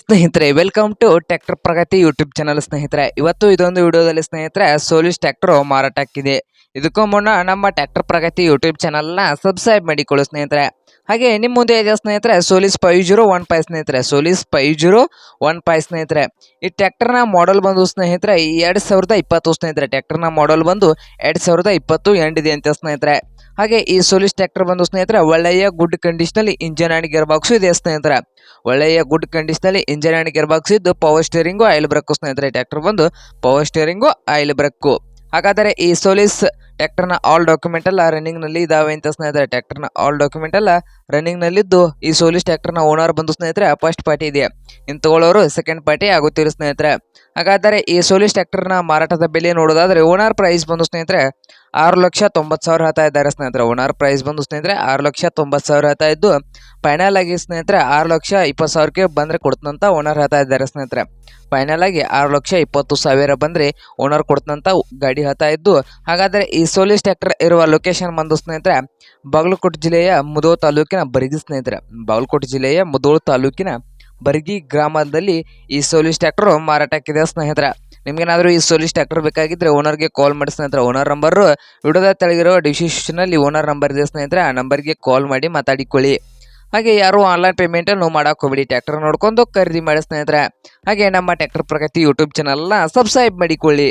ಸ್ನೇಹಿತರೆ welcome to tractor Pragati YouTube channel ಸ್ನೇಹಿತರೆ. ಇವತ್ತು ಇದೊಂದು ವಿಡಿಯೋದಲ್ಲಿ ಸ್ನೇಹಿತರೆ ಸೋಲಿಸ್ ಟ್ರ್ಯಾಕ್ಟರ್ ಮಾರಾಟಕ್ಕಿದೆ. ಇದಕ್ಕೂ ಮುನ್ನ ನಮ್ಮ ಟ್ರ್ಯಾಕ್ಟರ್ ಪ್ರಗತಿ ಯೂಟ್ಯೂಬ್ ಚಾನಲ್ನ ಸಬ್ಸ್ಕ್ರೈಬ್ ಮಾಡಿಕೊಳ್ಳಿ ಸ್ನೇಹಿತರೆ. ಹಾಗೆ ನಿಮ್ಮ ಮುಂದೆ ಇದೆ ಸ್ನೇಹಿತರೆ Solis five zero one five ಸ್ನೇಹಿತರೆ. Solis five zero one five ಸ್ನೇಹಿತರೆ. ಈ ಟ್ರ್ಯಾಕ್ಟರ್ನ ಮಾಡಲ್ ಬಂದು ಸ್ನೇಹಿತರೆ ಎರಡು ಸಾವಿರದ ಇಪ್ಪತ್ತು ಸ್ನೇಹಿತರೆ. ಟ್ರ್ಯಾಕ್ಟರ್ನ ಮಾಡಲ್ ಬಂದು ಎರಡು ಸಾವಿರದ ಇಪ್ಪತ್ತು ಎಂಡಿದೆ ಅಂತ ಸ್ನೇಹಿತರೆ. ಹಾಗೆ ಈ ಸೋಲಿಸ್ ಟ್ರ್ಯಾಕ್ಟರ್ ಬಂದು ಸ್ನೇಹಿತರೆ, ಒಳ್ಳೆಯ ಗುಡ್ ಕಂಡೀಷನ್ ಅಲ್ಲಿ ಇಂಜನ್ ಆ್ಯಂಡ್ ಗೇರ್ ಬಾಕ್ಸ್ ಇದೆ ಸ್ನೇಹಿತರೆ. ಒಳ್ಳೆಯ ಗುಡ್ ಕಂಡೀಷನ್ ಅಲ್ಲಿ ಇಂಜನ್ ಆ್ಯಂಡ್ ಗೇರ್ ಬಾಕ್ಸ್ ಇದ್ದು ಪವರ್ ಸ್ಟೇರಿಂಗು ಆಯಿಲ್ ಬ್ರೇಕು ಸ್ನೇಹಿತರೆ. ಟ್ರ್ಯಾಕ್ಟರ್ ಬಂದು ಪವರ್ ಸ್ಟೇರಿಂಗು ಆಯಿಲ್ ಬ್ರಕ್ಕು ಹಾಗಾದರೆ ಈ ಸೋಲಿಸ್ ಟ್ರ್ಯಾಕ್ಟರ್ನ ಆಲ್ ಡಾಕ್ಯುಮೆಂಟ್ ಎಲ್ಲ ರನ್ನಿಂಗ್ನಲ್ಲಿ ಇದಾವೆ ಅಂತ ಸ್ನೇಹಿತರೆ. ಟ್ರ್ಯಾಕ್ಟರ್ನ ಆಲ್ ಡಾಕ್ಯುಮೆಂಟ್ ಎಲ್ಲ ರನ್ನಿಂಗ್ ನಲ್ಲಿದ್ದು ಈ ಸೋಲಿಸ್ ಟ್ರ್ಯಾಕ್ಟರ್ನ ಓನರ್ ಬಂದು ಸ್ನೇಹಿತರೆ ಫಸ್ಟ್ ಪಾರ್ಟಿ ಇದೆ. ಇನ್ನು ತಗೊಳ್ಳೋರು ಸೆಕೆಂಡ್ ಪಾರ್ಟಿ ಆಗುತ್ತಿರು ಸ್ನೇಹಿತರೆ. ಹಾಗಾದರೆ ಈ ಸೋಲಿಸ್ ಟ್ರ್ಯಾಕ್ಟರ್ನ ಮಾರಾಟದ ಬೆಲೆ ನೋಡೋದಾದ್ರೆ ಓನರ್ ಪ್ರೈಸ್ ಬಂದು ಸ್ನೇಹಿತರೆ ಆರು ಲಕ್ಷ ತೊಂಬತ್ತು ಸಾವಿರ ಹೇಳ್ತಾ ಇದ್ದಾರೆ ಸ್ನೇಹಿತರೆ. ಓನರ್ ಪ್ರೈಸ್ ಬಂದು ಸ್ನೇಹಿತರೆ ಆರು ಲಕ್ಷ ತೊಂಬತ್ತು ಸಾವಿರ ಹೇಳ್ತಾ ಇದ್ದು ಫೈನಲ್ ಆಗಿ ಸ್ನೇಹಿತರೆ ಆರು ಲಕ್ಷ ಇಪ್ಪತ್ತು ಸಾವಿರಕ್ಕೆ ಬಂದರೆ ಕೊಡ್ತಂತ ಓನರ್ ಹೇಳ್ತಾ ಇದ್ದಾರೆ ಸ್ನೇಹಿತರೆ. ಫೈನಲ್ ಆಗಿ ಆರು ಲಕ್ಷ ಇಪ್ಪತ್ತು ಸಾವಿರ ಬಂದರೆ ಓನರ್ ಕೊಡ್ತಂತ ಗಾಡಿ ಹೇಳ್ತಾ ಇದ್ದು, ಹಾಗಾದರೆ ಈ ಸೋಲಿಸ್ ಟ್ರ್ಯಾಕ್ಟರ್ ಇರುವ ಲೊಕೇಶನ್ ಬಂದು ಸ್ನೇಹಿತರೆ, ಬಾಗಲಕೋಟೆ ಜಿಲ್ಲೆಯ ಮುದೋಳ್ ತಾಲೂಕಿನ ಬರಗಿ ಸ್ನೇಹಿತರೆ. ಬಾಗಲಕೋಟೆ ಜಿಲ್ಲೆಯ ಮುದೋಳ್ ತಾಲೂಕಿನ ಬರಗಿ ಗ್ರಾಮದಲ್ಲಿ ಈ ಸೋಲಿಸ್ ಟ್ರ್ಯಾಕ್ಟರ್ ಮಾರಾಟಕ್ಕಿದೆ ಸ್ನೇಹಿತರೆ. ನಿಮ್ಗೇನಾದರೂ ಈ ಸೋಲಿಸ್ ಬೇಕಾಗಿದ್ರೆ ಓನರ್ಗೆ ಕಾಲ್ ಮಾಡಿ ಸ್ನೇಹಿತರೆ. ಓನರ್ ನಂಬರ್ ವಿಡಿಯೋದ ತೆಳಗಿರೋ ಡಿಸ್ಕ್ರಿಪ್ಷನಲ್ಲಿ ಓನರ್ ನಂಬರ್ ಇದೆ ಸ್ನೇಹಿತರೆ. ಆ ನಂಬರ್ಗೆ ಕಾಲ್ ಮಾಡಿ ಮಾತಾಡಿಕೊಳ್ಳಿ. ಹಾಗೆ ಯಾರು ಆನ್ಲೈನ್ ಪೇಮೆಂಟನ್ನು ಮಾಡಕ್ಕೆ ಹೋಗ್ಬಿಡಿ. ಟ್ಯಾಕ್ಟರ್ ನೋಡ್ಕೊಂಡು ಖರೀದಿ ಮಾಡಿ ಸ್ನೇಹಿತರೆ. ಹಾಗೆ ನಮ್ಮ ಟ್ಯಾಕ್ಟರ್ ಪ್ರಗತಿ ಯೂಟ್ಯೂಬ್ ಚಾನಲ್ನ ಸಬ್ಸ್ಕ್ರೈಬ್ ಮಾಡಿಕೊಳ್ಳಿ.